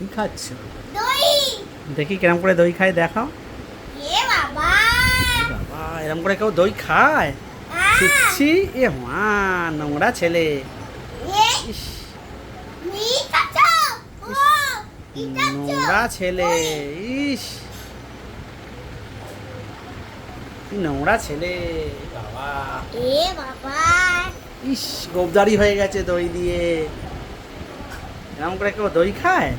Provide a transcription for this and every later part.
কি খাচ্ছ? দই। দেখি কিরম করে দই খায় দেখাও। এ বাবা। বাবা এরম করে কেউ দই খায়? আহ, ছিচ্ছি এ মা নোংরা ছেলে। নোংরা ছেলে ইস। নোংরা ছেলে বাবা। এ বাবা। ইস গোবদারি হয়ে গেছে দই দিয়ে। এরকম করে কেউ দই খায়?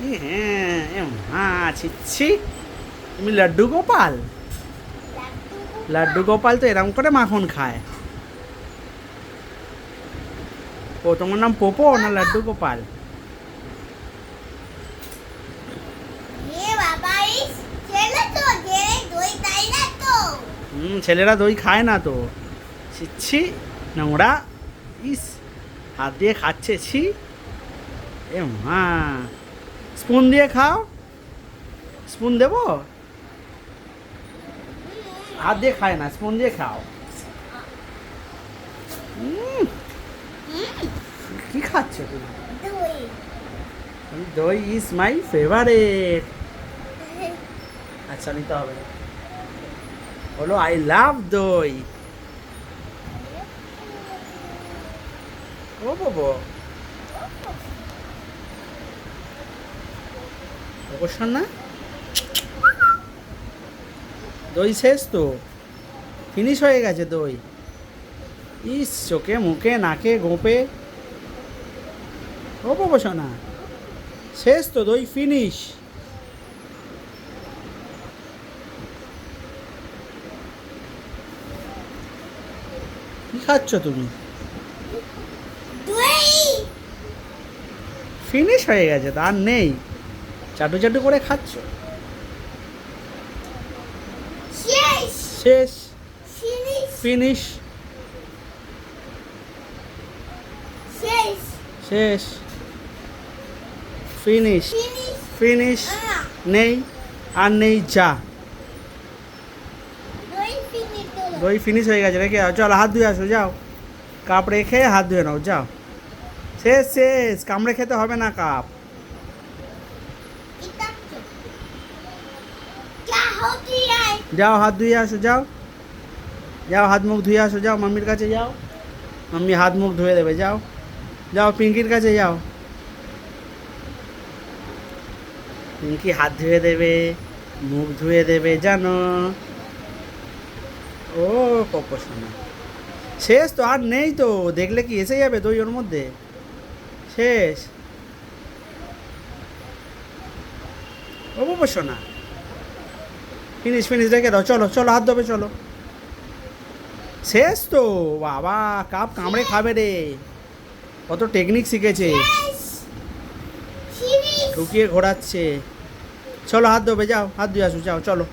হ্যাঁ এ মা ছিচ্ছি তুমি লাড্ডু গোপাল? লাড্ডু গোপাল তো এরকম করে মাখন খায়। ও তোমার নাম পোপো না লাড্ডু গোপাল? হুম ছেলেরা দই খায় না তো। ছিচ্ছি নোংরা। ইস হাত দিয়ে খাচ্ছে ছি। এ মা। স্পুন দিয়ে খাও। স্পুন দেবো? হাত দিয়ে খায় না, স্পুন দিয়ে খাও। কি খাচ্ছ তুমি? দই ইজ মাই ফেভারেট। আচ্ছা নিতে হবে। বলো, আই লাভ দই। ও বাবু। অবশ্য না দই শেষ তো? ফিনিশ হয়ে গেছে দই। ইস চোখে মুখে নাকে গোপে। ও বাবু সোনা শেষ তো দই ফিনিশ কি খাচ্ছ তুমি? ফিনিশ হয়ে গেছে তার নেই। চাটু চাটু করে খাচ্ছ? শেষ। ফিনিশ। শেষ। শেষ। ফিনিশ। ফিনিশ। নেই আর নেই যা। দই ফিনিশ হয়ে গেছে রেখে যাও চলো হাত ধুয়ে আসো যাও। কাপ রেখে হাত ধুয়ে নাও যাও। শেষ শেষ। কামড়ে খেতে হবে না কাপ। যাও, হাত ধুয়ে আসো, যাও। যাও, হাত মুখ ধুয়ে আসো, যাও, মাম্মির কাছে যাও। মাম্মি হাত মুখ ধুয়ে দেবে, যাও। যাও, পিঙ্কির কাছে যাও। পিঙ্কি হাত ধুয়ে দেবে, মুখ ধুয়ে দেবে, জানো। ও কপ শোনা শেষ তো, আর নেই তো। দেখলে কি এসে যাবে দই ওর মধ্যে? শেষ। ও শোনা ফিনিশ ফিনিশ রেখে দাও। চলো চলো হাত ধোবে চলো। শেষ তো। বাবা কাপ কামড়ে খাবে রে। কত টেকনিক শিখেছে। ঢুকিয়ে ঘোরাচ্ছে। চলো হাত ধোবে যাও হাত ধুয়ে আসো যাও চলো।